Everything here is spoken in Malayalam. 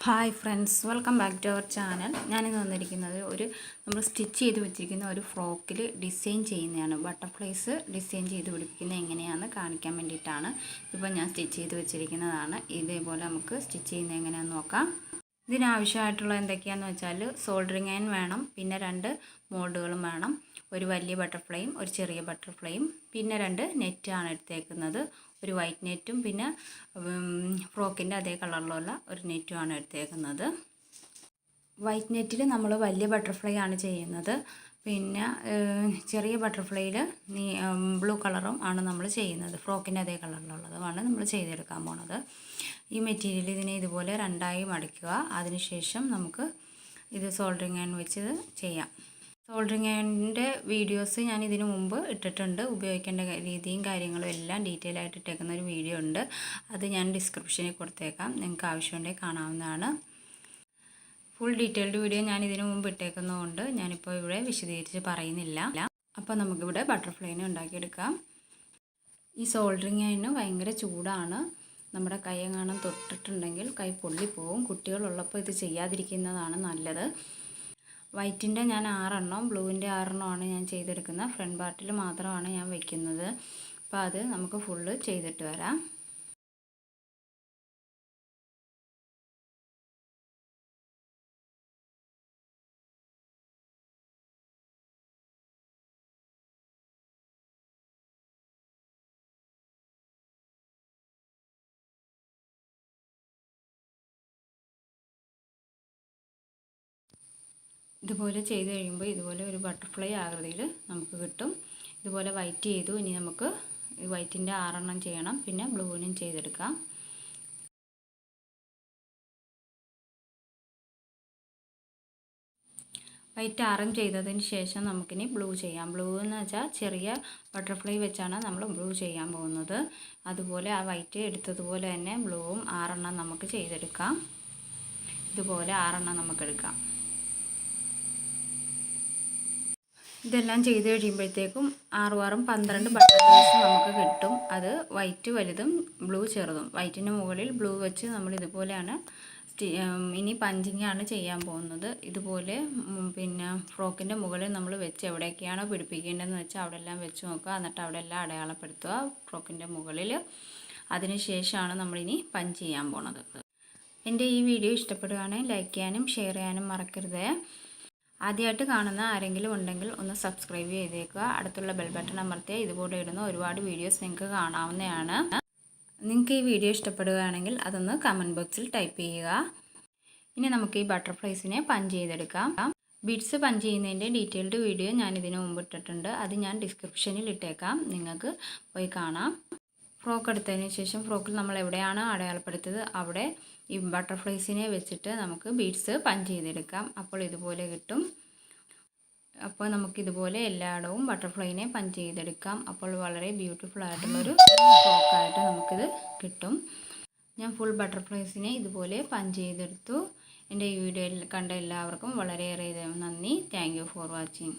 Hi friends welcome back to our channel ഞാനിന്ന് വന്നിരിക്കുന്നത് ഒരു നമ്മൾ സ്റ്റിച്ച് ചെയ്ത് വെച്ചിരിക്കുന്ന ഒരു ഫ്രോക്കിൽ ഡിസൈൻ ചെയ്യുന്നതാണ്. ബട്ടർഫ്ലൈസ് ഡിസൈൻ ചെയ്ത് പിടിപ്പിക്കുന്നത് എങ്ങനെയാണെന്ന് കാണിക്കാൻ വേണ്ടിയിട്ടാണ്. ഇപ്പോൾ ഞാൻ സ്റ്റിച്ച് ചെയ്ത് വെച്ചിരിക്കുന്നതാണ്. ഇതേപോലെ നമുക്ക് സ്റ്റിച്ച് ചെയ്യുന്നത് എങ്ങനെയാണെന്ന് നോക്കാം. ഇതിനാവശ്യമായിട്ടുള്ള എന്തൊക്കെയാണെന്ന് വെച്ചാൽ സോൾഡറിങ് അയൻ വേണം പിന്നെ രണ്ട് മോൾഡുകളും വേണം. ഒരു വലിയ ബട്ടർഫ്ലൈയും ഒരു ചെറിയ ബട്ടർഫ്ലൈയും പിന്നെ രണ്ട് നെറ്റാണ് എടുത്തേക്കുന്നത്. ഒരു വൈറ്റ് നെറ്റും പിന്നെ ഫ്രോക്കിന്റെ അതേ കളറിലുള്ള ഒരു നെറ്റുമാണ് എടുത്തേക്കുന്നത്. വൈറ്റ് നെറ്റിൽ നമ്മൾ വലിയ ബട്ടർഫ്ലൈ ആണ് ചെയ്യുന്നത്. പിന്നെ ചെറിയ ബട്ടർഫ്ലൈയിൽ നീ ബ്ലൂ കളറും ആണ് നമ്മൾ ചെയ്യുന്നത്. ഫ്രോക്കിന്റെ അതേ കളറിലുള്ളതുമാണ് നമ്മൾ ചെയ്തെടുക്കാൻ പോണത്. ഈ മെറ്റീരിയൽ ഇതിനെ ഇതുപോലെ രണ്ടായി മടക്കുക. അതിനുശേഷം നമുക്ക് ഇത് സോൾഡറിങ് ആൻഡ് വെച്ച് ചെയ്യാം. സോൾഡറിങ് അയണിന്റെ വീഡിയോസ് ഞാൻ ഇതിനു മുമ്പ് ഇട്ടിട്ടുണ്ട്. ഉപയോഗിക്കേണ്ട രീതിയും കാര്യങ്ങളും എല്ലാം ഡീറ്റെയിൽ ആയിട്ട് ഇട്ടേക്കുന്ന ഒരു വീഡിയോ ഉണ്ട്. അത് ഞാൻ ഡിസ്ക്രിപ്ഷനിൽ കൊടുത്തേക്കാം. നിങ്ങൾക്ക് ആവശ്യമുണ്ടെങ്കിൽ കാണാവുന്നതാണ്. ഫുൾ ഡീറ്റെയിൽഡ് വീഡിയോ ഞാൻ ഇതിനു മുമ്പ് ഇട്ടേക്കുന്നതുകൊണ്ട് ഞാനിപ്പോൾ ഇവിടെ വിശദീകരിച്ച് പറയുന്നില്ല. അപ്പോൾ നമുക്കിവിടെ ബട്ടർഫ്ലൈനെ ഉണ്ടാക്കിയെടുക്കാം. ഈ സോൾഡറിങ് ആൻഡിന് ഭയങ്കര ചൂടാണ്. നമ്മുടെ കൈ എങ്ങാനും തൊട്ടിട്ടുണ്ടെങ്കിൽ കൈ പൊള്ളിപ്പോവും. കുട്ടികളുള്ളപ്പോൾ ഇത് ചെയ്യാതിരിക്കുന്നതാണ് നല്ലത്. വൈറ്റിന്റെ ഞാൻ ആറെണ്ണം ബ്ലൂവിന്റെ ആറെണ്ണമാണ് ഞാൻ ചെയ്തെടുക്കുന്നത്. ഫ്രണ്ട് പാർട്ടിൽ മാത്രമാണ് ഞാൻ വയ്ക്കുന്നത് അപ്പോൾ അത് നമുക്ക് ഫുള്ള് ചെയ്തിട്ട് വരാം. ഇതുപോലെ ചെയ്ത് കഴിയുമ്പോൾ ഇതുപോലെ ഒരു ബട്ടർഫ്ലൈ ആകൃതിയിൽ നമുക്ക് കിട്ടും. ഇതുപോലെ വൈറ്റ് ചെയ്തു ഇനി നമുക്ക് വൈറ്റിന്റെ ആറെണ്ണം ചെയ്യണം. പിന്നെ ബ്ലൂവിനും ചെയ്തെടുക്കാം. വൈറ്റ് ആറും ചെയ്തതിന് ശേഷം നമുക്കിനി ബ്ലൂ ചെയ്യാം. ബ്ലൂ എന്ന് വെച്ചാൽ ചെറിയ ബട്ടർഫ്ലൈ വെച്ചാണ് നമ്മൾ ബ്ലൂ ചെയ്യാൻ പോകുന്നത്. അതുപോലെ ആ വൈറ്റ് എടുത്തതുപോലെ തന്നെ ബ്ലൂവും ആറെണ്ണം നമുക്ക് ചെയ്തെടുക്കാം. ഇതുപോലെ ആറെണ്ണം നമുക്ക് എടുക്കാം. ഇതെല്ലാം ചെയ്ത് കഴിയുമ്പോഴത്തേക്കും ആറ് ആറും പന്ത്രണ്ട് ബട്ടർഫ്ലൈസ് നമുക്ക് കിട്ടും. അത് വൈറ്റ് വലുതും ബ്ലൂ ചെറുതും. വൈറ്റിന്റെ മുകളിൽ ബ്ലൂ വെച്ച് നമ്മൾ ഇതുപോലെയാണ് ഇനി പഞ്ചിങ് ആണ് ചെയ്യാൻ പോകുന്നത്. ഇതുപോലെ പിന്നെ ഫ്രോക്കിന്റെ മുകളിൽ നമ്മൾ വെച്ച് എവിടെയൊക്കെയാണോ പിടിപ്പിക്കേണ്ടതെന്ന് വെച്ചാൽ അവിടെ എല്ലാം വെച്ച് നോക്കുക. എന്നിട്ട് അവിടെ എല്ലാം അടയാളപ്പെടുത്തുക ഫ്രോക്കിന്റെ മുകളിൽ. അതിനുശേഷമാണ് നമ്മളിനി പഞ്ച് ചെയ്യാൻ പോണത്. എന്റെ ഈ വീഡിയോ ഇഷ്ടപ്പെടുകയാണെങ്കിൽ ലൈക്ക് ചെയ്യാനും ഷെയർ ചെയ്യാനും മറക്കരുത്. ആദ്യമായിട്ട് കാണുന്ന ആരെങ്കിലും ഉണ്ടെങ്കിൽ ഒന്ന് സബ്സ്ക്രൈബ് ചെയ്തേക്കുക. അടുത്തുള്ള ബെൽ ബട്ടൺ അമർത്തിയാൽ ഇതുപോലെ ഇടുന്ന ഒരുപാട് വീഡിയോസ് നിങ്ങൾക്ക് കാണാവുന്നതാണ്. നിങ്ങൾക്ക് ഈ വീഡിയോ ഇഷ്ടപ്പെടുകയാണെങ്കിൽ അതൊന്ന് കമന്റ് ബോക്സിൽ ടൈപ്പ് ചെയ്യുക. ഇനി നമുക്ക് ഈ ബട്ടർഫ്ലൈസിനെ പഞ്ച് ചെയ്തെടുക്കാം. ബീഡ്സ് പഞ്ച് ചെയ്യുന്നതിന്റെ ഡീറ്റെയിൽഡ് വീഡിയോ ഞാൻ ഇതിനു മുമ്പ് ഇട്ടിട്ടുണ്ട്. അത് ഞാൻ ഡിസ്ക്രിപ്ഷനിൽ ഇട്ടേക്കാം. നിങ്ങൾക്ക് പോയി കാണാം. ഫ്രോക്ക് എടുത്തതിന് ശേഷം ഫ്രോക്കിൽ നമ്മൾ എവിടെയാണ് അടയാളപ്പെടുത്തത് അവിടെ ഈ ബട്ടർഫ്ലൈസിനെ വെച്ചിട്ട് നമുക്ക് ബീഡ്സ് പഞ്ച് ചെയ്തെടുക്കാം. അപ്പോൾ ഇതുപോലെ കിട്ടും. അപ്പോൾ നമുക്കിതുപോലെ എല്ലായിടവും ബട്ടർഫ്ലൈനെ പഞ്ച് ചെയ്തെടുക്കാം. അപ്പോൾ വളരെ ബ്യൂട്ടിഫുൾ ആയിട്ടുള്ളൊരു ഫ്രോക്കായിട്ട് നമുക്കിത് കിട്ടും. ഞാൻ ഫുൾ ബട്ടർഫ്ലൈസിനെ ഇതുപോലെ പഞ്ച് ചെയ്തെടുത്തു. എന്റെ ഈ വീഡിയോയിൽ കണ്ട എല്ലാവർക്കും വളരെയേറെ നന്ദി. Thank for watching